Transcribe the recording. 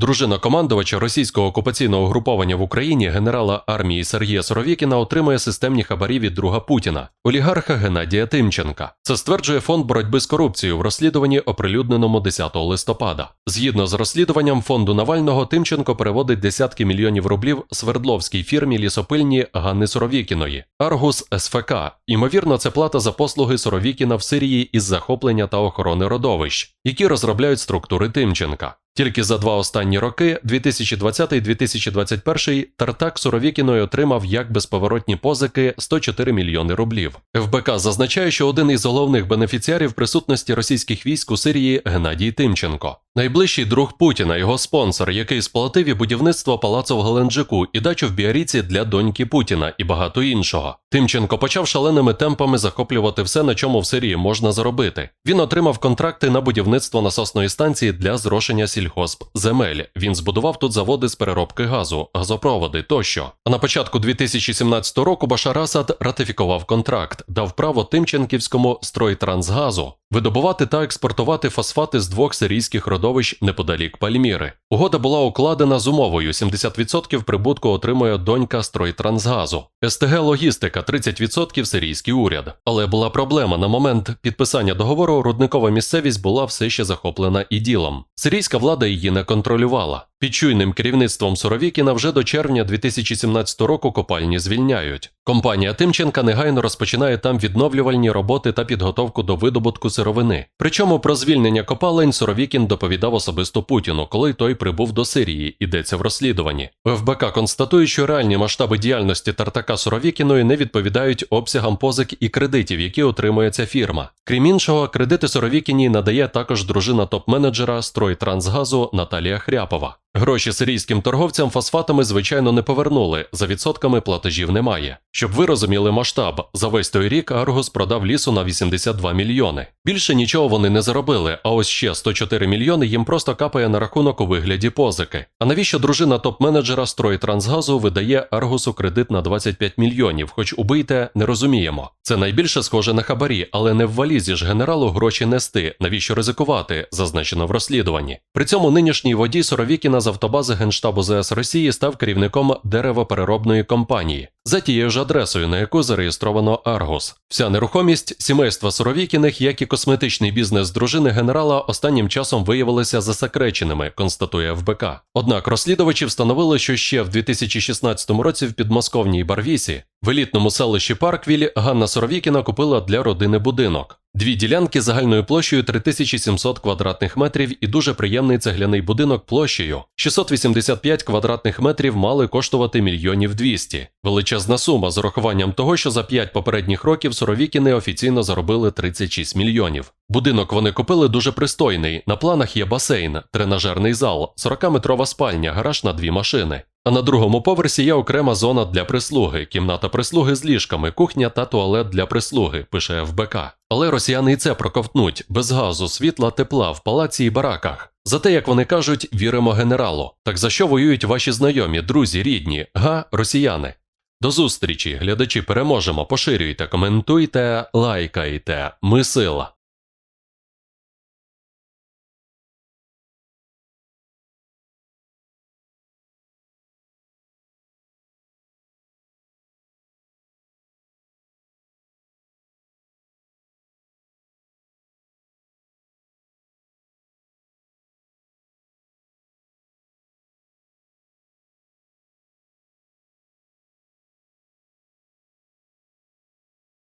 Дружина командувача російського окупаційного угруповання в Україні генерала армії Сергія Соровєкіна отримує системні хабарі від друга Путіна, олігарха Геннадія Тимченка. Це стверджує фонд боротьби з корупцією в розслідуванні, оприлюдненому 10 листопада. Згідно з розслідуванням фонду Навального, Тимченко переводить десятки мільйонів рублів свердловській фірмі лісопильні Ганни Соровікіної, Аргус СФК. Ймовірно, це плата за послуги Соровікіна в Сирії із захоплення та охорони родовищ, які розробляють структури Тимченка. Тільки за два останні роки, 2020-2021, Тартак Суровікіною отримав як безповоротні позики 104 мільйони рублів. ФБК зазначає, що один із головних бенефіціарів присутності російських військ у Сирії Геннадій Тимченко. Найближчий друг Путіна, його спонсор, який сплатив і будівництво палацу в Геленджику і дачу в Біаріці для доньки Путіна і багато іншого. Тимченко почав шаленими темпами захоплювати все, на чому в Сирії можна заробити. Він отримав контракти на будівництво насосної станції для зрошення сільгосп земель. Він збудував тут заводи з переробки газу, газопроводи тощо. На початку 2017 року Башар Асад ратифікував контракт, дав право Тимченківському стройтрансгазу видобувати та експортувати фосфати з двох сирійських родовищ неподалік Пальміри. Угода була укладена з умовою: 70% прибутку отримує донька стройтрансгазу. СТГ Логістика 30% сирійський уряд. Але була проблема на момент підписання договору. Рудникова місцевість була все ще захоплена іділом. Сирійська влада її не контролювала. Під чуйним керівництвом Суровікіна вже до червня 2017 року копальні звільняють. Компанія Тимченка негайно розпочинає там відновлювальні роботи та підготовку до видобутку сировини. Причому про звільнення копалень Суровікін доповідав особисто Путіну, коли той прибув до Сирії. Йдеться в розслідуванні. ФБК констатує, що реальні масштаби діяльності Тартака Суровікіної не відповідають обсягам позик і кредитів, які отримує ця фірма. Крім іншого, кредити Суровікіні надає також дружина топ-менеджера Стройтрансгазу Наталія Хряпова. Гроші сирійським торговцям фосфатами, звичайно, не повернули, за відсотками платежів немає. Щоб ви розуміли масштаб, за весь той рік Аргус продав лісу на 82 мільйони. Більше нічого вони не заробили, а ось ще 104 мільйони їм просто капає на рахунок у вигляді позики. А навіщо дружина топ-менеджера Стройтрансгазу видає Аргусу кредит на 25 мільйонів, хоч убийте, не розуміємо. Це найбільше схоже на хабарі, але не в валізі ж генералу гроші нести, навіщо ризикувати, зазначено в розслідуванні. При цьому нинішній водій Соровікіна з автобази Генштабу ЗС Росії став керівником деревопереробної компанії за тією ж адресою, на яку зареєстровано Аргус. Вся нерухомість сімейства Суровікіних, як і косметичний бізнес дружини генерала, останнім часом виявилися засекреченими, констатує ФБК. Однак розслідувачі встановили, що ще в 2016 році в підмосковній Барвісі в елітному селищі Парквіль Ганна Соровікіна купила для родини будинок. Дві ділянки загальною площею 3700 квадратних метрів і дуже приємний цегляний будинок площею 685 квадратних метрів мали коштувати мільйонів 200. Величезна сума з урахуванням того, що за 5 попередніх років Соровікіни офіційно заробили 36 мільйонів. Будинок вони купили дуже пристойний. На планах є басейн, тренажерний зал, 40-метрова спальня, гараж на дві машини. А на другому поверсі є окрема зона для прислуги, кімната прислуги з ліжками, кухня та туалет для прислуги, пише ФБК. Але росіяни і це проковтнуть без газу, світла, тепла в палаці і бараках. Зате, як вони кажуть, віримо генералу. Так за що воюють ваші знайомі, друзі, рідні, га, росіяни? До зустрічі, глядачі, переможемо. Поширюйте, коментуйте, лайкайте. Ми сила.